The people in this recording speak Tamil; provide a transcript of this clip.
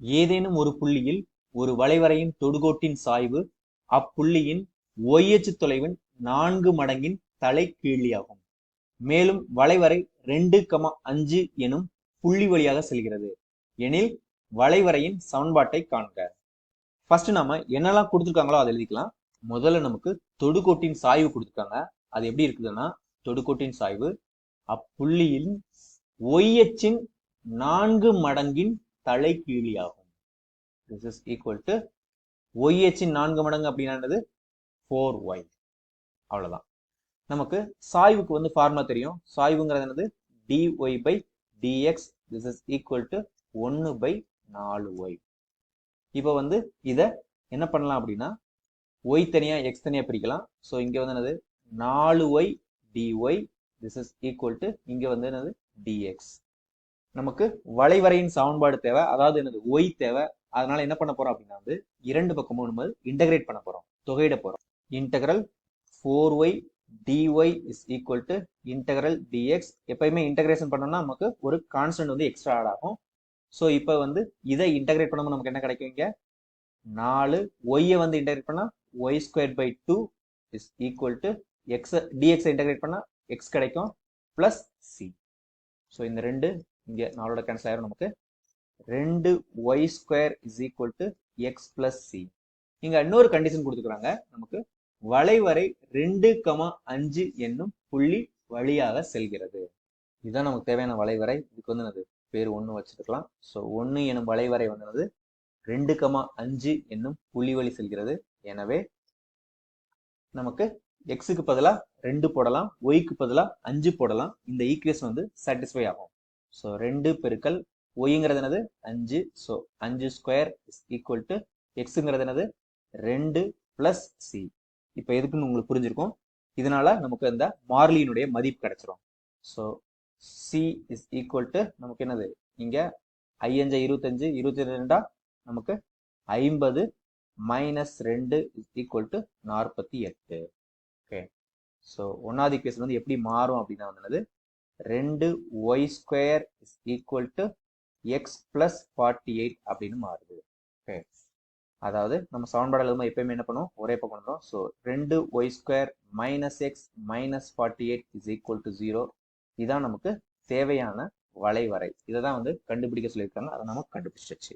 ஏதேனும் ஒரு புள்ளியில் ஒரு வளைவரையின் தொடுகோட்டின் சாய்வு அப்புள்ளியின் ஒய்யச்சு தொலைவின் நான்கு மடங்கின் தலைகீழியாகும். மேலும் வளைவரை ரெண்டு கமா அஞ்சு எனும் புள்ளி வழியாக செல்கிறது. எனில் வளைவரையின் சமன்பாட்டை காண்க. ஃபர்ஸ்ட் நாம என்னெல்லாம் கொடுத்துருக்காங்களோ அதை எழுதிக்கலாம். முதல்ல நமக்கு தொடுகோட்டின் சாய்வு கொடுத்துருக்காங்க. அது எப்படி இருக்குதுன்னா தொடுகோட்டின் சாய்வு அப்புள்ளியின் ஒய்யச்சின் நான்கு மடங்கின் தலைகீழியாகும். திஸ் இஸ் ஈக்குவல் டு ஒய்ஹெச்சின் நான்கு மடங்கு அப்படின்னா ஃபோர் ஒய் அவ்வளோதான் நமக்கு சாய்வுக்கு வந்து ஃபார்முலா தெரியும். சாய்வுங்கிறது என்னது? Dy by dx this is equal to ஒன்று பை நாலு ஒய் இப்போ வந்து இதை என்ன பண்ணலாம் அப்படின்னா ஒய் தனியாக எக்ஸ் தனியாக பிரிக்கலாம். ஸோ இங்கே வந்து என்னது? நாலு y dy this is equal to இங்கே வந்து என்னது? டிஎக்ஸ் நமக்கு வளைவரையின் சமன்பாடு தேவை அதாவது எனக்கு ஒய் தேவை. அதனால என்ன பண்ண போறோம் அப்படின்னா வந்து இரண்டு பக்கமும் நம்ம இன்டகிரேட் பண்ண போறோம் தொகையிட போறோம். Integral four y dy is equal to integral dx எப்பயுமே இன்டகிரேஷன் பண்ணோம்னா நமக்கு ஒரு கான்ஸ்டன்ட் வந்து எக்ஸ்ட்ரா ஆட் ஆகும். ஸோ இப்போ வந்து இதை இன்டகிரேட் பண்ணும்போது நமக்கு என்ன கிடைக்கும் இங்க? நாலு ஒய்யை வந்து இன்டகிரேட் பண்ணா y square by two is equal to x டிஎக்ஸை integrate பண்ணா எக்ஸ் கிடைக்கும் பிளஸ் சி ஸோ இந்த ரெண்டு இங்க நாலோட கேன்சல் ஆயிரும் நமக்கு. ரெண்டு y square is equal to x plus C இங்க இன்னொரு கண்டிஷன் கொடுத்துக்கிறாங்க நமக்கு வளைவரை ரெண்டு கமா அஞ்சு என்னும் புள்ளி வழியாக செல்கிறது. இதுதான் நமக்கு தேவையான வளைவரை. இதுக்கு வந்து அது பேர் ஒன்று வச்சிருக்கலாம். ஸோ ஒன்று எனும் வளைவரை வந்தது என்னது? ரெண்டு கமா அஞ்சு என்னும் புள்ளி வழி செல்கிறது. எனவே நமக்கு எக்ஸுக்கு பதிலாக ரெண்டு போடலாம் ஒய்க்கு பதிலாக அஞ்சு போடலாம். இந்த ஈக்குவேஷன் வந்து சாட்டிஸ்ஃபை ஆகும். ஸோ ரெண்டு பெருக்கல் ஒய்ங்கிறது என்னது? அஞ்சு. ஸோ அஞ்சு ஸ்கொயர் இஸ் ஈக்குவல் டு எக்ஸுங்கிறது என்னது? ரெண்டு பிளஸ் சி இப்போ எதுக்குன்னு உங்களுக்கு புரிஞ்சிருக்கும்? இதனால நமக்கு இந்த மார்லியினுடைய மதிப்பு கிடைச்சிரும். So C is equal to நமக்கு என்னது? இங்கே ஐயஞ்சு இருபத்தஞ்சு இருபத்தி ரெண்டா? நமக்கு ஐம்பது மைனஸ் ரெண்டு இஸ் ஈக்குவல் டு நாற்பத்தி எட்டு. ஓகே ஸோ ஒன்னாவது இக்குவேஷன் வந்து எப்படி மாறும் அப்படின்னா வந்து ரெண்டு y square is equal to x plus forty eight அப்படின்னு மாறுது. ஓகே அதாவது நம்ம சமன்பாடு எழுதும் எப்பயுமே என்ன பண்ணுவோம்? ஒரே பக்கம் பண்ணுறோம் ஸோ ரெண்டு y square minus x minus forty eight is equal to zero இதான் நமக்கு தேவையான வளைவரை. இதை தான் வந்து கண்டுபிடிக்க சொல்லியிருக்காங்க. அதை நம்ம கண்டுபிடிச்சிருச்சு